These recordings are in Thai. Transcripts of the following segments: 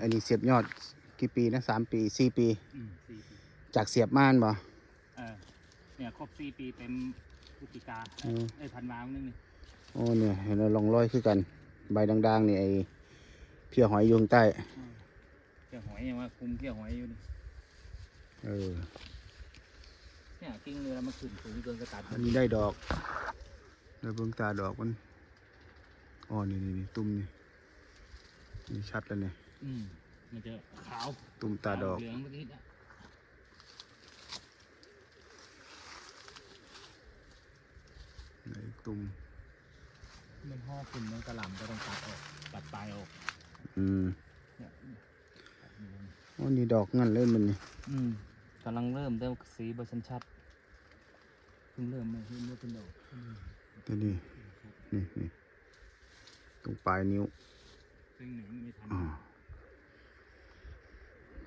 อันนี้เสียบยอดกี่ปีนะสามปีสี่ปี อืมสี่ปีจากเสียบม่านบ่ เออเนี่ยครบสี่ปีเต็มพฤศจิกาอืม ไอ้ยพันวานึงนี่โอ้เนี่ยเห็นเราลองร้อยคือกัน ใบด่างๆนี่ไอเพียหอยอยข้างใต้อืมเกี่ยวหอยยังว่าคุมเกี่ยวหอยอยู่นี่เออเนี่ยกิ้งเรือมันขึ้นสูงเกินกระตัดอันนี้ได้ดอกแล้วเบิ่งตาดอกมันอ๋อนี่นี่นี่ตุ้มนี่นี่ชัดแล้วเนี่ย อืมมันจะขาวตุ้มตาดอกเหลืองเมื่อกี้นะไหนตุ้มมันห่อขึ้นมันกระหล่ำก็ต้องตัดออกตัดปลายออกอืมเนี่ยตัดอยู่นี่อ๋อนี่ดอกงั้นเลยมันนี่อืมกำลังเริ่มเริ่มสีเบอร์ชันชัดเพิ่งเริ่มมาเพิ่งเริ่มเป็นดอกอืมตัวนี้นี่นี่ตรงปลายนิ้วเพิ่งหนึ่งไม่ทัน อ่า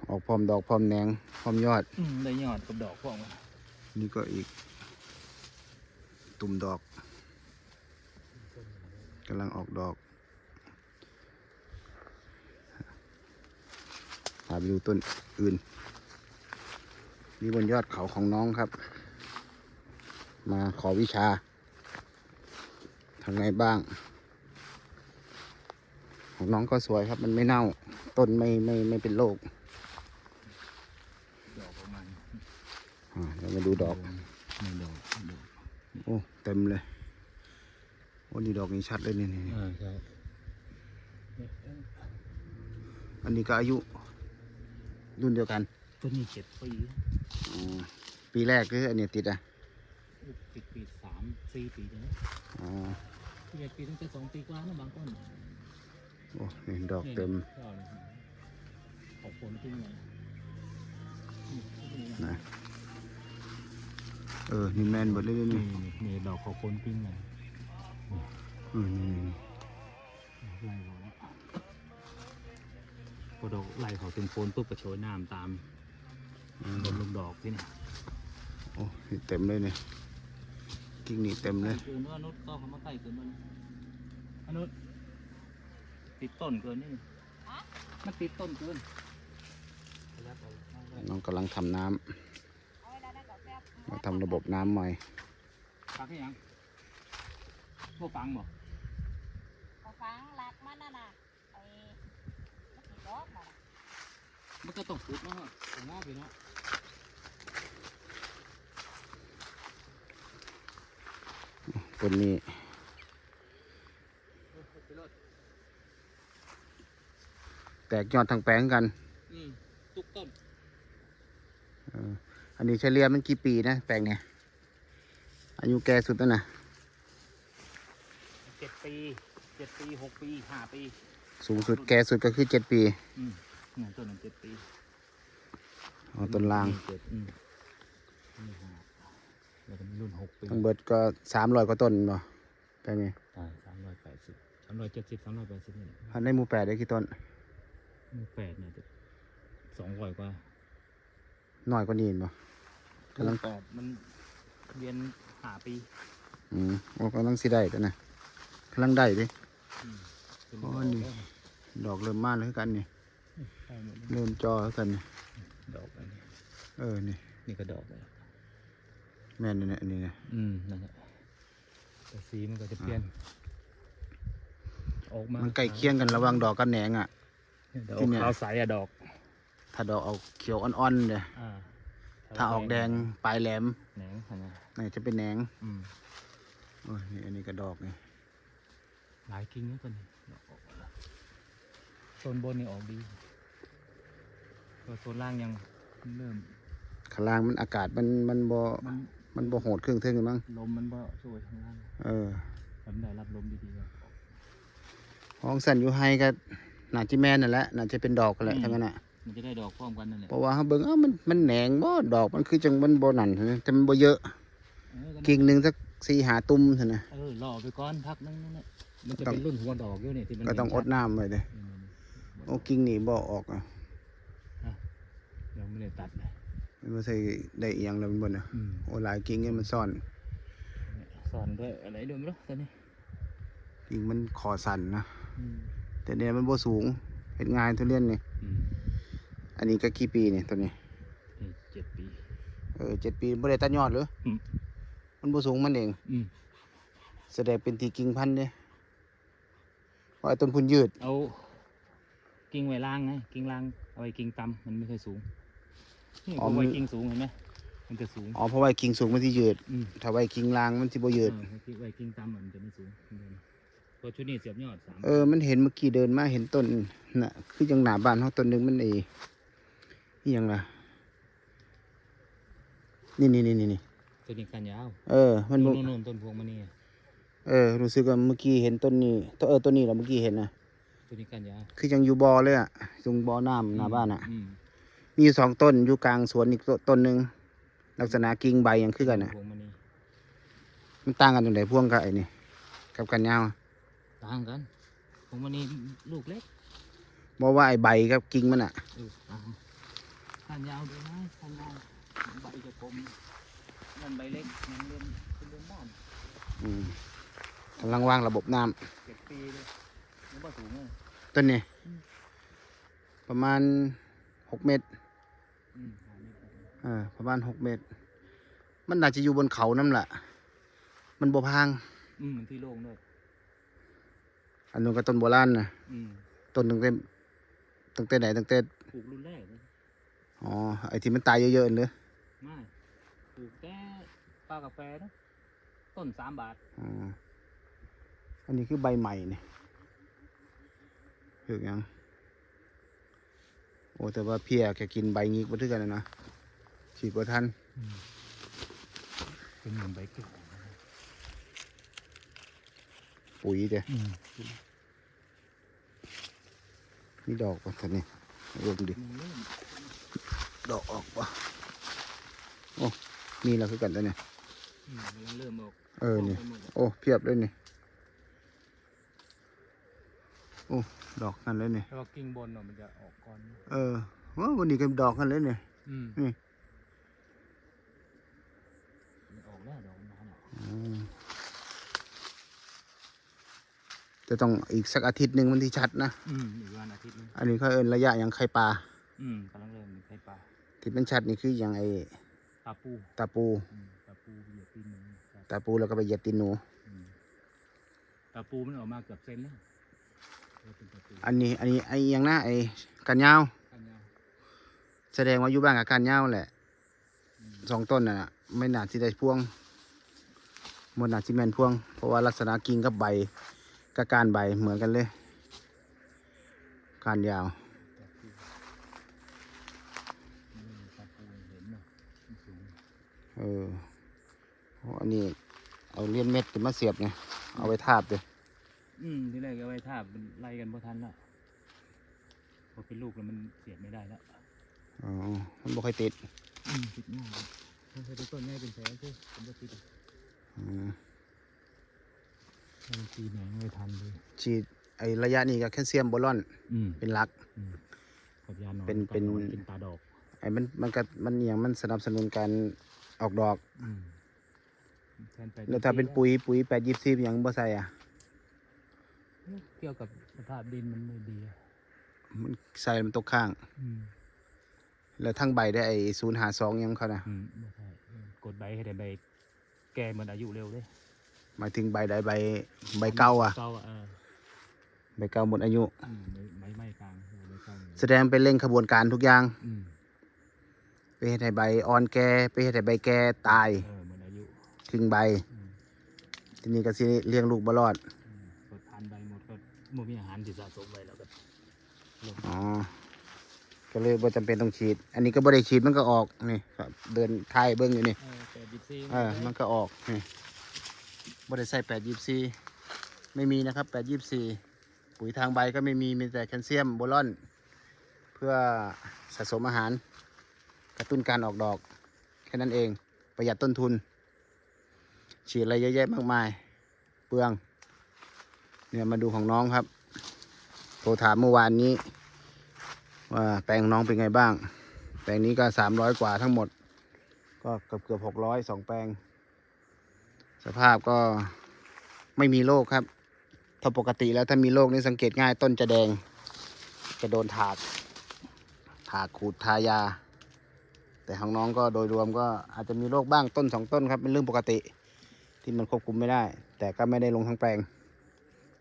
ออกพร้อมดอกพร้อมแหนงพร้อมยอด อืมได้ยอดกับดอกพวกมันนี่ก็อีก ตุ่มดอกกำลังออกดอกพาไปดูต้นอื่น นี่บนยอดเขาของน้องครับ มาขอวิชาทางไงบ้าง ของน้องก็สวยครับ มันไม่เน่า ต้นไม่ไม่ไม่เป็นโรค ดอกประมาณ อ่าเดี๋ยวมาดูดอกไม่ดอกดอกโอ้เต็มเลยโอ้นี่ดอกนี้ชัดเลยนี่นี่นี่อ่าใช่อันนี้ก็อายุรุ่นเดียวกันต้นนี้เจ็ดปีอ๋อปีแรกคืออันเนี้ยติดอะติดปีสามสี่ปีแล้วอ๋อเจ็ดปีตั้งแต่สองปีกว่านะบางต้นโอ้นี่ดอกเต็มยอดเลยขอบคุณขึ้นมานะ เออนี่แมนหมดเลยเด้อนี่นี่นี่ดอกขอบคุณขึ้นมาเออนี่นี่ไล่เขาแล้วพอดอกไล่เขาถึงโคนปุ๊บก็โชยน้ำตามอืมบนลูกดอกที่นี่โอ้นี่เต็มเลยเนี่ยกิ่งนี่เต็มเลยเกินว่านุชก็เขามาใกล้เกินมันอนุชติดต้นเกินนี่มันติดต้นเกินน้องกำลังทำน้ำ มาทำระบบน้ำใหม่ปักให้ยังพวกฟังบ่เขาฟังหลักมันน่ะนะไอ้มันสิดอกน่ะนะมันก็ต้องขุดเนาะผมว่าไปเนาะต้นนี้แตกยอดทางแปลงกัน อืมทุกต้น เอออั นนี้เฉลี่ยมันกี่ปีนะแปลงเนี่ยอายุแก่สุดแล้วนะเจ็ดปีเจ็ดปีหกปีห้าปี สูงสุดแก่สุดก็คือเจ็ดปีอืมเนี่ยต้นหนึ่งเจ็ดปีอ๋อต้นล่างเจ็ดอืมนี่ห้าแล้วก็มีรุ่นหกปีทั้งเบิดก็สามร้อยกว่าต้นบ่แปลงนี้ใช่สามร้อยแปดสิบสามร้อยเจ็ดสิบสามร้อยแปดสิบนี่พันได้หมูแปดได้กี่ต้นมีแปดเนี่ยจะสองร้อยกว่าน้อยกว่านี้เห็นบ่ กำลังแปดมันเรียนหาปี อืมโอ้กำลังสิได้ตัวนะกำลังได้ดิอืมเป็นโอ้นี่ดอกเริ่มมาแล้วคือกันนี่ใช่หมดเลยเริ่มจอแล้วกันนี่ดอกอันนี้เออนี่นี่ก็ดอกเลยแม่นนี่เนี่ยอันนี่นะอืมนั่นแหละแต่สีมันก็จะเปลี่ยนออกมามันใกล้เคียงกันระหว่างดอกกับแหนงอะดอกที่เนี่ยขาวใสอะดอก ถ้าดอกออกเขียวอ่อนๆเลยอ่า ถ้าออกแดงปลายแหลมแหนงอันนั้นนี่จะเป็นแหนงอืมโอ้ยนี่อันนี้ก็ดอกนี่หลายกิ่งนี่ตัวนี้ดอกออกแล้วโซนบนนี่ออกดีตัวโซนล่างยังเริ่มข้างล่างมันอากาศมันมันบ่มันมันบ่โหดเครื่องเท่งกันมั้งลมมันบ่ช่วยข้างล่างเออมันได้รับลมดีๆก็ออกห้องสันอยู่ไฮก็น่าจะแม่นนั่นแหละน่าจะเป็นดอกกันแหละอืมทั้งนั้นอะ มันจะได้ดอกพร้อมกันนั่นแหละเพราะว่าเขาเบิ่งเอ้ามันมันแหนงบ่ดอกมันคือจังมันบ่นั่นแต่มันบ่เยอะเออก็กิ่งหนึงสักสี่หาตุ่มเท่านั้นนะเออรอไปก่อนพักนึงนั่นแหละมันจะต้องเป็นรุ่นหัวดอกอยู่นี่ที่มันก็ต้องอเห็ดนชัน้ำไว้เลยอืมโอ้กิ่งนี่บ่ออกอะยังไม่ได้ตัดเลยมันบ่ใช่ได้อีหยังแล้วมันบ่น่ะอืมโอ้หลายกิ่งเนี่ยมันซ่อนเนี่ยสอนด้วยอะไรด้วยไม่รู้ตอนนี้กิ่งมันคอสั่นนะอืมแต่เนี่ยมันบ่สูงเห็ดง่ายทุเรียนนี่ อืมอันนี้ก็กี่ปีเนี่ยตัวนี้นี่เจ็ดปี เออเจ็ดปีบ่ได้ตัดยอดหรืออมมันบ่สูงมันเองอืมแสดงเป็นที่กิ่งพันธุ์เด้เพราะไอ้ต้นพุนยืด เอากิ่งไว้ล่างไงกิ่งล่างเอาไว้กิ่งต่ำมันไม่ค่อยสูงนี่อ๋อเอาไว้มันกิ่งสูงเห็นไหมมันจะสูงอ๋อเพราะว่ากิ่งสูงมันสิยืด อืมถ้าไว้กิ่งล่างมันสิบ่ยืด เออไว้กิ่งต่ำมันจะไม่สูงเพราะชุดนี้เสียบยอดสามเออ มันเห็นเมื่อกี้เดินมาเห็นต้นน่ะ คือจังหน้าบ้านเฮาต้นหนึงมันไอ้ นี่ยังล่ะ นี่นี่นี่นี่นี่ตัวนี้กันยาวเออ มันบ่นู่นนู่นต้นพวงมันนี่เออ รู้สึกว่าเมื่อกี้เห็นต้นนี้ต้นเออต้นนี้แหละเมื่อกี้เห็นนะตัวนี้กันยาวคือยังอยู่บ่อเลยอะตรงบ่อน้ำหน้าบ้านอะอืมมีอยู่สองต้นอยู่กลางสวนอีกต้นต้นหนึ่งลักษณะกิ่งใบยังคือกันอะ พวงมันนี่มันต่างกันตรงไหนพ่วงกับไอ้นี่กับกันยาวต่างกันพวงมันนี่ลูกเล็กบอกว่าไอ้ใบกับกิ่งมันอะเออต่าง กันยาวดูนะกันยาวใบจะกลมนั่นใบเล็กนั่นเล่นเป็นเล่นบ้านอืมกำลังวางระบบน้ำเจ็ดปีเลยมันก็สูงเลยต้นนี้ประมาณหกเมตรอืมหาไม่เจอเออประมาณหกเมตร มันน่าจะอยู่บนเขานั่นแหละมันบ่พังอืมมันที่โล่งด้วยอันนู้นก็ต้นโบราณนะอืมต้นตั้งแต่ตั้งแต่ไหนตั้งแต่ปลูกรุ่นแรกเลย อ๋อ ไอ้ที่มันตายเยอะๆเลยไม่ปลูกแต่ปลากาแฟนะต้นสามบาทอ๋ออันนี้คือใบใหม่เนี่ยเผือกยังโอ้แต่ว่าเพียแกกินใบงี้บ่ถือกันนะนะฉีดบ่ทันเป็นเหมือนใบเก่าปุ๋ยเด้อืมมีดอกป่ะท่านนี่รวมดิมันเริ่ม ดอกออกป่ะโอ้มีแล้วคือกันตัวเนี่ยอืมมันเริ่มออกเออนี่กไปหมดแล้วโอ้เพียบเลยนี่โอ้ดอกกันเลยนี่แต่ว่ากิ่งบนเนาะมันจะออกก่อน เออว้าวันนี้ก็ดอกกันเลยเนี่ยอืมนี่มันออกแล้วดอกมันหนาอืมจะต้องอีกสักอาทิตย์หนึ่งมันที่ชัดนะ อืมอีกวันอาทิตย์หนึงอันนี้เขาเอินระยะอย่างไข่ปลา อืมกำลังเริ่มมีไข่ปลา ที่เป็นชัดนี่คืออย่างไอตาปูตาปูอืมตาปูเหยียบตีนหนึ่งครับตาปูแล้วก็ไปเหยียดตีนหนู อืมตาปูมันออกมาเกือบเซนแล้วเออเป็นตาปูอันนี้อันนี้ไออหยังนะไอกันยาวกันยาวแสดงว่าอยู่บ้านกับกันยาวแหละอืมสองต้นน่ะไม่น่าที่ได้พ่วงมันน่าที่แมนพ่วง เพราะว่าลักษณะกิ่งกับใบกับการใบเหมือนกันเลยการยาว ตาปูอืมตาปูเห็นเนาะมันสูง เออเพราะอันนี้เอาเลียนเม็ดขึ้นมาเสียบไงเอาไว้ทาบเลยอืมที่แรกก็ไว้ทาบมันไล่กันพอทันแล้วพอเป็นลูกแล้วมันเสียบไม่ได้แล้วอ๋อมันบ่ค่อยติดอืมติดง่ายเลยถ้าเคยดูต้นง่ายเป็นแผลใช่ผมก็ติดอืมบางทีแหนงไม่ทันเลยฉีดไอระยะนี้กับแคลเซียมโบรอนอืมเป็นหลักอืมกดยาหนอนเป็นเป็นกัดหอกินตาดอกไอ้มันมันก็มันอหย่างมันสนับสนุนการ ออกดอกอืมแทนไปแล้วถ้าเป็นปุ๋ยปุ๋ยแปดยิบซีอย่างบ่ใส่อะ เกี่ยวกับสภาพดินมันไม่ดีอะมันใส่มันตกข้าง อืมแล้วทั้งใบได้ไอ้ศูนย์หาสองยังเขานะอืมไม่ใช่เออกดใบให้ได้ใบแก่เหมือนอายุเร็วเลยหมายถึงใบใดใบใบเก่าอะ เก่าอะเออใบเก่าหมดอายุ อืมใบใบไม้กลางเออใบเก่าอยู่แสดงเป็นเร่งขบวนการทุกอย่าง อืม ไปเฮ็ดให้ใบอ่อนแก่ไปเฮ็ดให้ใบแก่ตายเออเหมือนอายุทิ้งใบอืมทีนี้ก็สิเลี้ยงลูกบ่รอดอืมกดทานใบหมดก็บ่มีอาหารที่สะสมไว้แล้วก็ลงอ๋อก็เลยบ่จำเป็นต้องฉีด อันนี้ก็บ่ได้ฉีดมันก็ออกนี่ครับเดินทายเบิ่งอยู่นี่ เออแต่ดิซี่เออ มันก็ออกนี่บ่ได้ใส่แปดยิบซีไม่มีนะครับแปดยิบซีปุ๋ยทางใบก็ไม่มี มีแต่แคลเซียมโบรอน เพื่อสะสมอาหาร กระตุ้นการออกดอก แค่นั้นเองประหยัดต้นทุน ฉีดอะไรเยอะแยะมากมาย เปลือง เนี่ยมาดูของน้องครับโทรถามเมื่อวานนี้ ว่าแปลงน้องเป็นไงบ้าง แปลงนี้ก็สามร้อยกว่าทั้งหมด ก็เกือบเกือบหกร้อยสองแปลง สภาพก็ไม่มีโรคครับ ถ้าปกติแล้วถ้ามีโรคนี่สังเกตง่ายต้นจะแดง จะโดนถากถากขูดทายา แต่ของน้องก็โดยรวมก็อาจจะมีโรคบ้างต้นสองต้นครับเป็นเรื่องปกติ ที่มันควบคุมไม่ได้ แต่ก็ไม่ได้ลงทั้งแปลง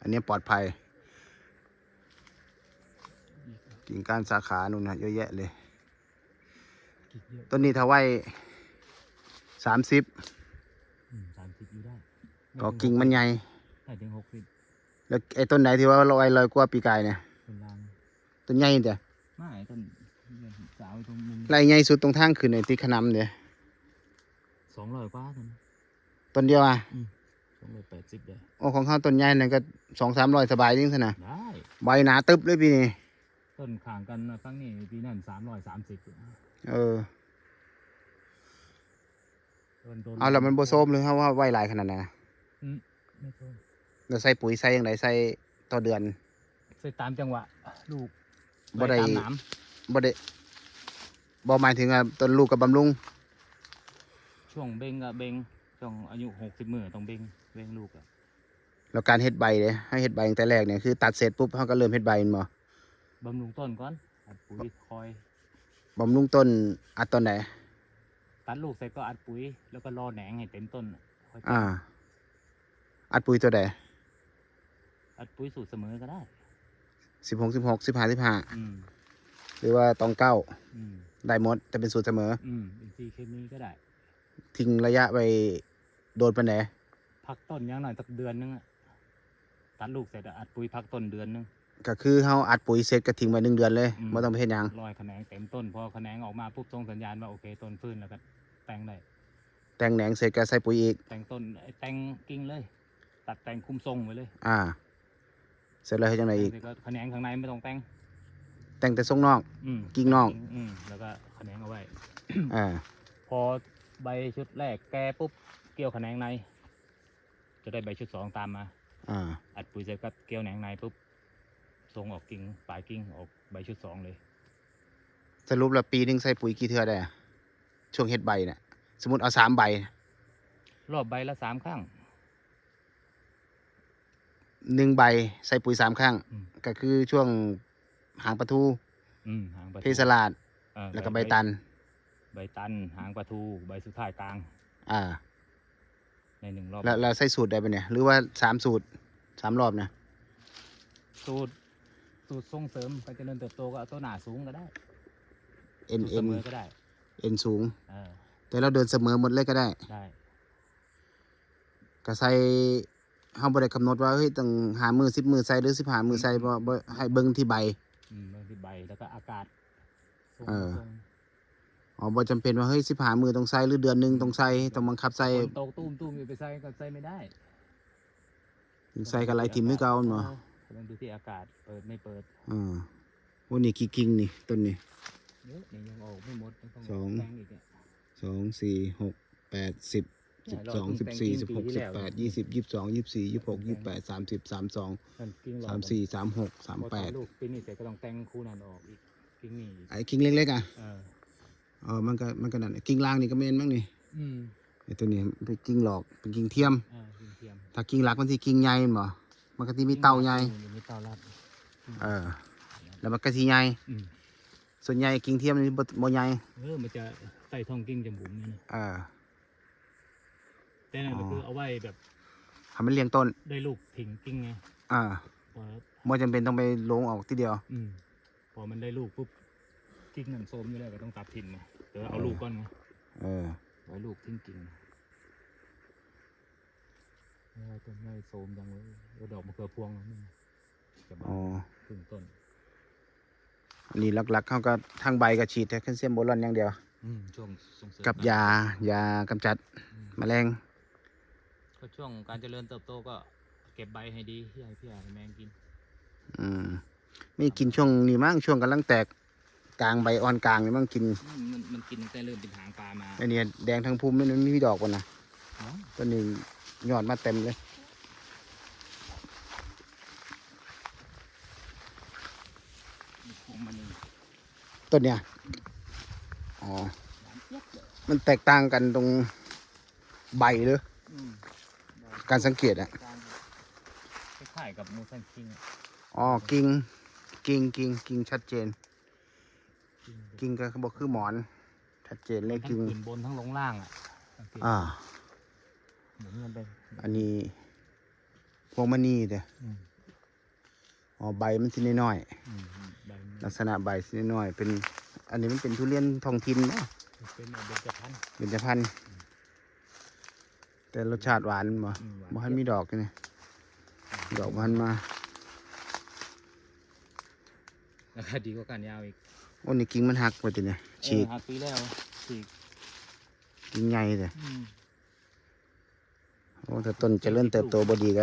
อันนี้ปลอดภัย กิ่งก้านสาขานู่นนะเยอะแยะเลยกิกเยอะต้นนี้ถ้าไว้สามสิบอืมสามสิบอยู่ได้ก็กิ่งมันใหญ่ได้ถึงหกสิบแล้วไอ้ต้นไหนที่ว่าลอยลอยกว่าปีกายเนี่ยเป็นลางต้นใหญ่เดียไม่ต้นสาวตรงมุมไล่ใหญ่สุดตรงทางขึ้นไอ้ที่ขนำเดียสองร้อยกว่าต้นต้นเดียวอะสองร้อยแปดสิบเลยโอ้ของเขาต้นใหญ่นั่นก็สองสามร้อยสบายจริงสินะได้ ใบหนาตึบเลยปีนี้ต้นข่างกันนะครั้งนี้ปีนั้นสามร้อยสามสิบเออเอาแล้วมันโบโซมเลยครับว่าไว้หลายขนาดไหนนะไม่โซมเราใส่ปุ๋ยใส่ยังไงใส่ต่อเดือน ใส่ตามจังหวะ ลูกบ่ได้ใบตามหนามบ่ได้ บ่หมายถึงว่าต้นลูกกับบำรุง ช่วงเบงกับเบงช่วงอายุหกสิบมือต้องเบงเบงลูกอะแล้วการเฮ็ดใบเลยให้เฮ็ดใบตั้งแต่แรกเนี่ยคือตัดเสร็จปุ๊บเขาก็เริ่มเฮ็ดใบแม่นบ่บำรุงต้นก่อนอัดปุ๋ยคอยบำรุงต้นอัดตอนไหนตัดลูกเสร็จก็อัดปุ๋ยแล้วก็รอแหนงให้เต็มต้นอะค่อยอ่า อัดปุ๋ยตัวใดอัดปุ๋ยสูตรเสมอก็ได้สิบหกสิบหกสิบห้าสิบห้าอืมหรือว่าตองเก้าอืม ได้หมดจะเป็นสูตรเสมอ อืมอินทรีย์เคมีก็ได้ ทิ้งระยะไปโดนไปไหนพักต้นอยังหน่อยสักเดือนนึงอะตัดลูกเสร็จอะอัดปุ๋ยพักต้นเดือนนึงก็คือเขาอัดปุ๋ยเสร็จก็ทิ้งไว้หนึ่งเดือนเลยอืมไม่ต้องไปเฮ็ดหยังรอยแขนงเต็มต้นพอแขนงออกมาปุ๊บส่งสัญญาณว่าโอเคต้นฟื้นแล้วก็แต่งได้แต่งแหนงเสร็จก็ใส่ปุ๋ยอีก แต่งต้นไอ้แต่งกิ่งเลย ตัดแต่งคุมทรงไว้เลย อ่า เสร็จแล้วเฮ็ดจังไดอีกเสร็จก็แขนงข้างในไม่ต้องแต่ง แต่งแต่ทรงนอก อืมกิ่งนอก อืมแล้วก็แขนงเอาไว้ อ่า พอใบชุดแรกแก่ปุ๊บเกี่ยวแขนงใน จะได้ใบชุดสองตามมา อ่า อัดปุ๋ยเสร็จก็เกี่ยวแหนงในปุ๊บทรงออกกิ่งปลายกิ่งออกใบชุดสองเลย สรุปแล้วปีหนึงใส่ปุ๋ยกี่เทื่อได้อะช่วงเฮ็ดใบเนี่ยสมมติเอาสามใบ รอบใบละสามครั้ง หนึ่งใบใส่ปุ๋ยสามครั้ง อืม ก็คือช่วง หางปลาทูอืมหางปลาทูเทสลาด เออแล้วก็ใบตัน ใบตัน หางปลาทู ใบสุดท้ายกลาง อ่า ในหนึ่งรอบ แล้วแล้วใส่สูตรได้ปะเนี่ย หรือว่าสามสูตรสามรอบเนี่ยสูตร สูตรส่งเสริมการเจริญเติบโตก็เอาต้นหนาสูงก็ได้เอ็นสูตรเอ็เสนมอก็ได้ เอ็นสูง เออ แต่เราเดินเสมอหมดเลยก็ได้ได้ ก็ใส่เฮาบ่ได้กำหนดว่าเฮ้ยต้องหามือสิบมือใส่หรือสิบหามือใส่บ่บ่ให้เบิ่งที่ใบ อืมบางทีใบแล้วก็อากาศส่งเออ ส่งอ๋อบ่จำเป็นว่าเฮ้ยสิบหามือต้องใส่หรือเดือนหนึงต้องใส่ต้องบังคับใส่ฝนตกตุ้มตุ้มอยู่ไปใส่ก็ใส่ไม่ได้ถึงใส่กับไรทิมคือเก่าเนาะก็ต้องดูที่อากาศเปิดไม่เปิดอ่าวันนี้กี่กิ่งนี่ต้นนี้เยอะนี่ยังออกไม่หมดยังต้องสองแต่งอีกเนี่ยสองสี่หกแปดสิบเนี่ สิยบเราสองเพิ่สิบงสี่แต่สิงบหกปีที่สิบแล้วแปดยี่สิบยี่สิบสองยี่สิบสี่ยี่สิบหกยี่สิบแปดสามสิบสามสองนั่นกิ่งหลอดสามสี่สามหกสามพอแปถ่ายดลูกปีนี้เสร็จก็ต้องแต่งคู่นั้นออกอีกกิ่งนี้อีกไอ้กิ่งเล็กๆอะเอออ๋อมันก็มันก็นั่นกิ่งล่างนี่ก็เมนมั้งนี่อืมไอ้ตัวนี้เป็นกิ่งหลอกเป็นกิ่งเทียมอ่ากิ่งเทียมถ้ากิ่งหลักมันที่กิ่งใหญ่แม่นบ่มันก็ที่มีเตาใหญ่อืมีเตาลัดเออ แล้วมันก็ที่ใหญ่อืมส่วนใหญ่กิ่งเทียมนี่บ่บ่ใหญ่เออมันจะใต้ท้องกิ่งจะบุ๋มเนี่ยนะเออ แต่นั่นก็อ๋อคือเอาไว้แบบให้มันเลี้ยงต้น ได้ลูกถิงกิ่งไงอ่าพอบ่จำเป็นต้องไปลงออกทีเดียว อืมพอมันได้ลูกปุ๊บกิ่งนั่นโซมอยู่แล้วก็ต้องตัดทิ้งไงเดี๋ยวเอาลูกก่อนไงเออ ไว้ลูกทิ้งกิ่งไม่เอาต้นไม้โซมจังเลยแล้วดอกมะเขือพวงนี่จะบาอ๋อนครึ่งต้น อันนี้หลักๆเขาก็ทางใบก็ฉีดแคลเซียมโบรอนอย่างเดียว อืมช่วงส่งเสริมกับยายากำจัดอืมแมลง ก็ช่วงการเจริญเติบโตก็เก็บใบให้ดีที่ให้พี่ให้แมงกิน อืมไม่กินช่วงนี้มั้งช่วงกำลังแตกกลางใบอ่อนกลางนี่มั้งกินอืมมันมันกินตั้งแต่เริ่มเป็นหางปลามาอันนี้แดงทั้งพุ่มนี่มันมีดอกก่อนนะเนาะต้นนี้ยอดมาเต็มเลยของมันเองต้นเนี้ยอ๋อหวานเจี๊ยบเลยมันแตกต่างกันตรงใบหรืออืม การสังเกตอะคล้ายๆกับมูสันคิงอะอ๋อกิ่งกิ่งกิ่งกิ่งชัดเจน กิ่งกิ่งก็บอกคือหมอน ชัดเจนเลยทั้งกิ่งขึ้นบนทั้งลงล่างอะสังเกตอ่าหมุนกันไปอันนี้พวงมณีเด้ออืมอ๋อใบมันสิน้อยอืมอืมใบมันๆลักษณะใบสิน้อยๆเป็น อันนี้มันเป็นทุเรียนท้องถิ่นเนาะเป็นเบญจพรรณเป็นจะพันธุ์ แต่รสชาติหวานบ่อืมหวานบ่ให้มีดอกนี่ดอกมันมาราคาดีกว่ากันยาวอีกโอ้นี่กิ่งมันหักไปติเนี่ยฉีกเออหักปีแล้วฉีกกิ่งใหญ่เลยอืมโอ้แต่ต้นเจริญเติบโตบ่ดีก็